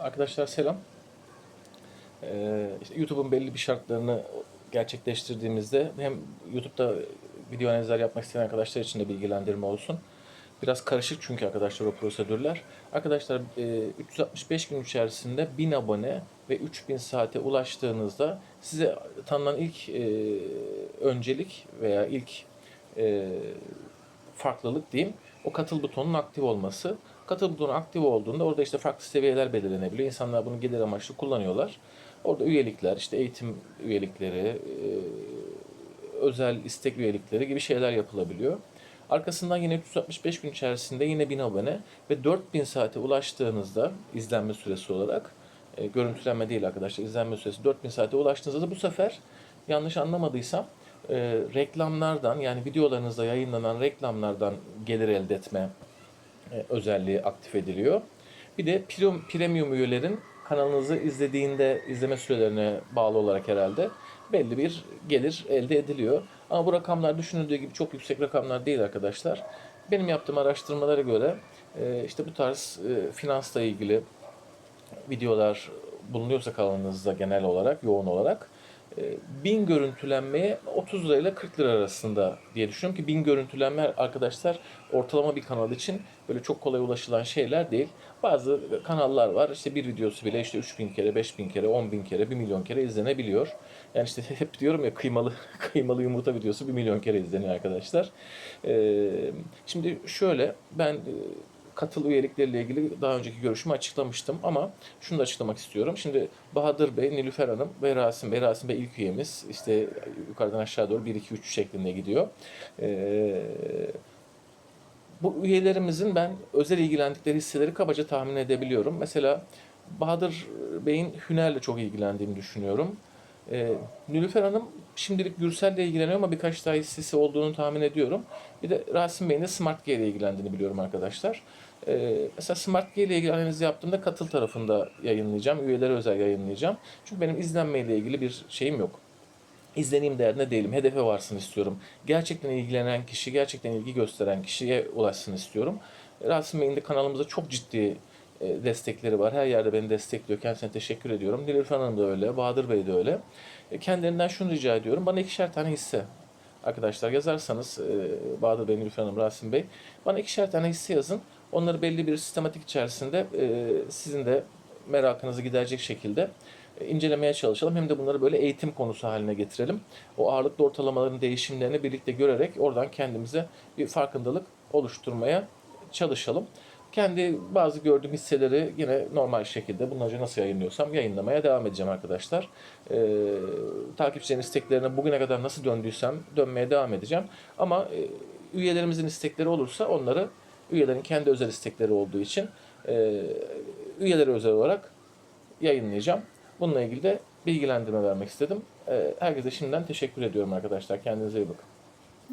Arkadaşlar selam. Ee, işte YouTube'un belli bir şartlarını gerçekleştirdiğimizde hem YouTube'da video analizler yapmak isteyen arkadaşlar için de bilgilendirme olsun. Biraz karışık çünkü arkadaşlar o prosedürler. Arkadaşlar e, 365 gün içerisinde 1000 abone ve 3000 saate ulaştığınızda size tanınan ilk e, öncelik veya ilk e, farklılık diyeyim o katıl butonunun aktif olması. Katıl butonu aktif olduğunda orada işte farklı seviyeler belirlenebiliyor. İnsanlar bunu gelir amaçlı kullanıyorlar. Orada üyelikler, işte eğitim üyelikleri, e, özel istek üyelikleri gibi şeyler yapılabiliyor. Arkasından yine 365 gün içerisinde yine 1000 abone ve 4000 saate ulaştığınızda izlenme süresi olarak e, görüntülenme değil arkadaşlar izlenme süresi 4000 saate ulaştığınızda da bu sefer yanlış anlamadıysam e, reklamlardan yani videolarınızda yayınlanan reklamlardan gelir elde etme özelliği aktif ediliyor. Bir de premium, üyelerin kanalınızı izlediğinde izleme sürelerine bağlı olarak herhalde belli bir gelir elde ediliyor. Ama bu rakamlar düşünüldüğü gibi çok yüksek rakamlar değil arkadaşlar. Benim yaptığım araştırmalara göre e, işte bu tarz e, finansla ilgili videolar bulunuyorsa kanalınızda genel olarak, yoğun olarak e, 1000 görüntülenmeye 30 lira ile 40 lira arasında diye düşünüyorum ki 1000 görüntülenme arkadaşlar ortalama bir kanal için böyle çok kolay ulaşılan şeyler değil. Bazı kanallar var işte bir videosu bile işte 3000 kere, 5000 kere, 10.000 kere, 1 milyon kere izlenebiliyor. Yani işte hep diyorum ya kıymalı kıymalı yumurta videosu 1 milyon kere izleniyor arkadaşlar. E, şimdi şöyle ben e, katıl üyelikleriyle ilgili daha önceki görüşümü açıklamıştım ama şunu da açıklamak istiyorum. Şimdi Bahadır Bey, Nilüfer Hanım ve Rasim Bey, Rasim Bey ilk üyemiz. İşte yukarıdan aşağı doğru 1, 2, 3 şeklinde gidiyor. Ee, bu üyelerimizin ben özel ilgilendikleri hisseleri kabaca tahmin edebiliyorum. Mesela Bahadır Bey'in Hüner'le çok ilgilendiğini düşünüyorum. Ee, Nilüfer Hanım şimdilik Gürsel'le ilgileniyor ama birkaç daha hissesi olduğunu tahmin ediyorum. Bir de Rasim Bey'in de Smart G ile ilgilendiğini biliyorum arkadaşlar. Ee, mesela Smart G ile ilgili analizi yaptığımda katıl tarafında yayınlayacağım. Üyelere özel yayınlayacağım. Çünkü benim izlenmeyle ilgili bir şeyim yok. İzleneyim derdinde değilim. Hedefe varsın istiyorum. Gerçekten ilgilenen kişi, gerçekten ilgi gösteren kişiye ulaşsın istiyorum. Rasim Bey'in de kanalımızda çok ciddi e, destekleri var. Her yerde beni destekliyor. Kendisine teşekkür ediyorum. Nilüfer Hanım da öyle. Bahadır Bey de öyle. E, Kendilerinden şunu rica ediyorum. Bana ikişer tane hisse arkadaşlar yazarsanız e, Bahadır Bey, Nilüfer Hanım, Rasim Bey bana ikişer tane hisse yazın. Onları belli bir sistematik içerisinde e, sizin de merakınızı giderecek şekilde incelemeye çalışalım. Hem de bunları böyle eğitim konusu haline getirelim. O ağırlıklı ortalamaların değişimlerini birlikte görerek oradan kendimize bir farkındalık oluşturmaya çalışalım. Kendi bazı gördüğüm hisseleri yine normal şekilde bundan önce nasıl yayınlıyorsam yayınlamaya devam edeceğim arkadaşlar. Ee, takipçilerin isteklerine bugüne kadar nasıl döndüysem dönmeye devam edeceğim. Ama e, üyelerimizin istekleri olursa onları üyelerin kendi özel istekleri olduğu için e, üyelere özel olarak yayınlayacağım. Bununla ilgili de bilgilendirme vermek istedim. E, herkese şimdiden teşekkür ediyorum arkadaşlar. Kendinize iyi bakın.